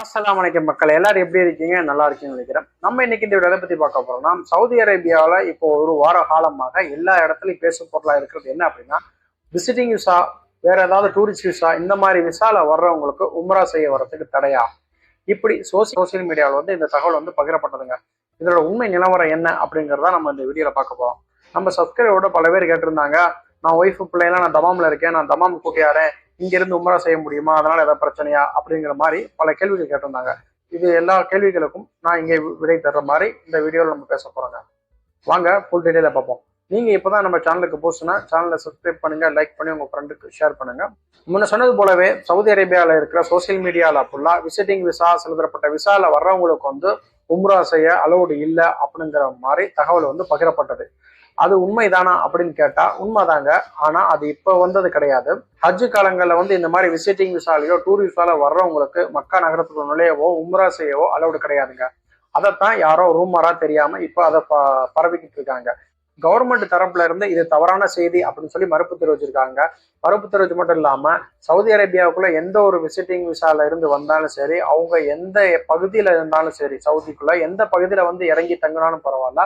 அஸ்லாம் அலைக்கும் மக்கள் எல்லாரும் எப்படி இருக்கீங்க? நல்லா இருக்கீங்கன்னு நினைக்கிறேன். நம்ம இன்னைக்கு இந்த வீடியோ பத்தி பார்க்க போறோம்னா சவுதி அரேபியாவில் இப்போ ஒரு வார காலமாக எல்லா இடத்துலையும் பேசும் பொருளா இருக்கிறது என்ன அப்படின்னா விசிட்டிங் விசா வேற ஏதாவது டூரிஸ்ட் விசா இந்த மாதிரி விசால வர்றவங்களுக்கு உம்ரா செய்ய வர்றதுக்கு தடையா? இப்படி சோசியல் சோசியல் மீடியாவில் வந்து இந்த தகவல் வந்து பகிரப்பட்டதுங்க. இதோட உண்மை நிலவரம் என்ன அப்படிங்கிறத நம்ம இந்த வீடியோல பார்க்க போறோம். நம்ம சப்ஸ்கிரைபோட பல பேர் கேட்டிருந்தாங்க நான் ஒய்ஃபு பிள்ளைலாம் நான் தமாமில் இருக்கேன் நான் தமாம் கூட்டியாரேன் இங்க இருந்து செய்ய முடியுமா? அதனால ஏதாவது பிரச்சனையா? அப்படிங்கிற மாதிரி பல கேள்விகள் கேட்டிருந்தாங்க. இது எல்லா கேள்விகளுக்கும் நான் இங்கே விடை தர்ற மாதிரி இந்த வீடியோவில் நம்ம பேச போறோங்க. வாங்க ஃபுல் டீடைல பார்ப்போம். நீங்க இப்பதான் நம்ம சேனலுக்கு போஸ்ட்னா சேனலை சப்ஸ்கிரைப் பண்ணுங்க லைக் பண்ணி உங்க ஃப்ரெண்டுக்கு ஷேர் பண்ணுங்க. முன்ன சொன்னது போலவே சவுதி அரேபியாவில் இருக்கிற சோசியல் மீடியால ஃபுல்லா விசிட்டிங் விசா செலுத்தப்பட்ட விசால வர்றவங்களுக்கு வந்து உம்ரா செய்ய அலோடு இல்லை அப்படிங்கிற மாதிரி தகவல் வந்து பகிரப்பட்டது. அது உண்மைதானா அப்படின்னு கேட்டா உண்மைதாங்க. ஆனா அது இப்ப வந்தது கிடையாது. ஹஜ் காலங்கள்ல வந்து இந்த மாதிரி விசிட்டிங் விசாலையோ டூர் விசால வர்றவங்களுக்கு மக்கா நகரத்துக்கு நுழையவோ உம்ரா செய்யவோ அலௌடு கிடையாதுங்க. அதைத்தான் யாரோ ரூமரா தெரியாம இப்ப அதை ப பரவிக்கிட்டு இருக்காங்க. கவர்மெண்ட் தரப்புல இருந்து இது தவறான செய்தி அப்படின்னு சொல்லி மறுப்பு தெரிவிச்சிருக்காங்க. மறுப்பு தெரிவிச்சு மட்டும் இல்லாம சவுதி அரேபியாவுக்குள்ள எந்த ஒரு விசிட்டிங் விசால இருந்து வந்தாலும் சரி அவங்க எந்த பகுதியில இருந்தாலும் சரி சவுதிக்குள்ள எந்த பகுதியில வந்து இறங்கி தங்கினாலும் பரவாயில்ல.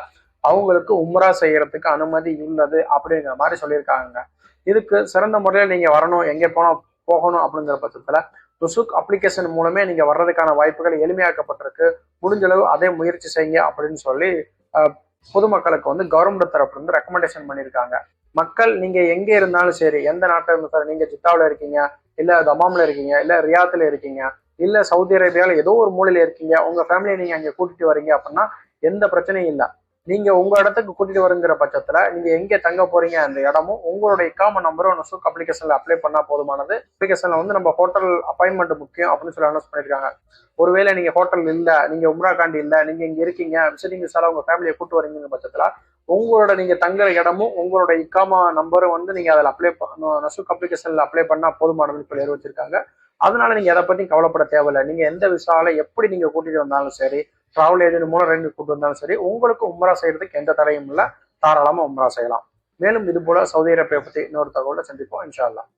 அவங்களுக்கு உம்ரா செய்யறதுக்கு அனுமதி உள்ளது அப்படிங்கிற மாதிரி சொல்லியிருக்காங்க. இதுக்கு சிறந்த முறையில் நீங்க வரணும் எங்கே போனோம் போகணும் அப்படிங்கிற பட்சத்துல ருசுக் அப்ளிகேஷன் மூலமே நீங்க வர்றதுக்கான வாய்ப்புகள் எளிமையாக்கப்பட்டிருக்கு. முடிஞ்ச அளவு அதே முயற்சி செய்யுங்க அப்படின்னு சொல்லி பொதுமக்களுக்கு வந்து கவர்மெண்ட் தரப்புலேருந்து ரெக்கமெண்டேஷன் பண்ணியிருக்காங்க. மக்கள் நீங்க எங்க இருந்தாலும் சரி எந்த நாட்டில் இருந்தாலும் நீங்க ஜித்தாவில் இருக்கீங்க இல்ல தமாம்ல இருக்கீங்க இல்ல ரியாத்துல இருக்கீங்க இல்ல சவுதி அரேபியாவில் ஏதோ ஒரு மூலையில இருக்கீங்க உங்க ஃபேமிலியை நீங்க அங்கே கூட்டிட்டு வரீங்க அப்படின்னா எந்த பிரச்சனையும் இல்லை. நீங்க உங்க இடத்துக்கு கூட்டிட்டு வருங்கிற பட்சத்துல நீங்க எங்க தங்க போறீங்க அந்த இடமும் உங்களுடைய இக்காம நம்பரும் நசுக் அப்ளிகேஷன்ல அப்ளை பண்ணா போதுமானது. அப்ளிகேஷன்ல வந்து நம்ம ஹோட்டல் அப்பாயின்மெண்ட் முக்கியம் அப்படின்னு சொல்லி அனௌன்ஸ் பண்ணிருக்காங்க. ஒருவேளை நீங்க ஹோட்டல் இல்ல நீங்க உம்ரா காண்டி இல்ல நீங்க இங்க இருக்கீங்க விசிட்டிங் விசால உங்க ஃபேமிலியை கூட்டு வரீங்கிற பட்சத்துல உங்களோட நீங்க தங்குற இடமும் உங்களோட இக்காமா நம்பரும் வந்து நீங்க அதில் அப்ளை நசுக் அப்ளிகேஷன்ல அப்ளை பண்ணா போதுமானதுன்னு சொல்லி அறிவிச்சிருக்காங்க அதனால நீங்க எதை பத்தியும் கவலைப்பட தேவையில்லை. நீங்க எந்த விசால எப்படி நீங்க கூட்டிட்டு வந்தாலும் சரி டிராவல் ஏஜென்ட் மூலம் ரெண்டு கூட்டு வந்தாலும் சரி உங்களுக்கு உம்ரா செய்யறதுக்கு எந்த தடையும் இல்லை. தாராளமாக உம்ரா செய்யலாம். மேலும் இது போல சவுதி அரேபியா பத்தி இன்னொரு தகவலை சந்திப்போம் இன்ஷா அல்லாஹ்.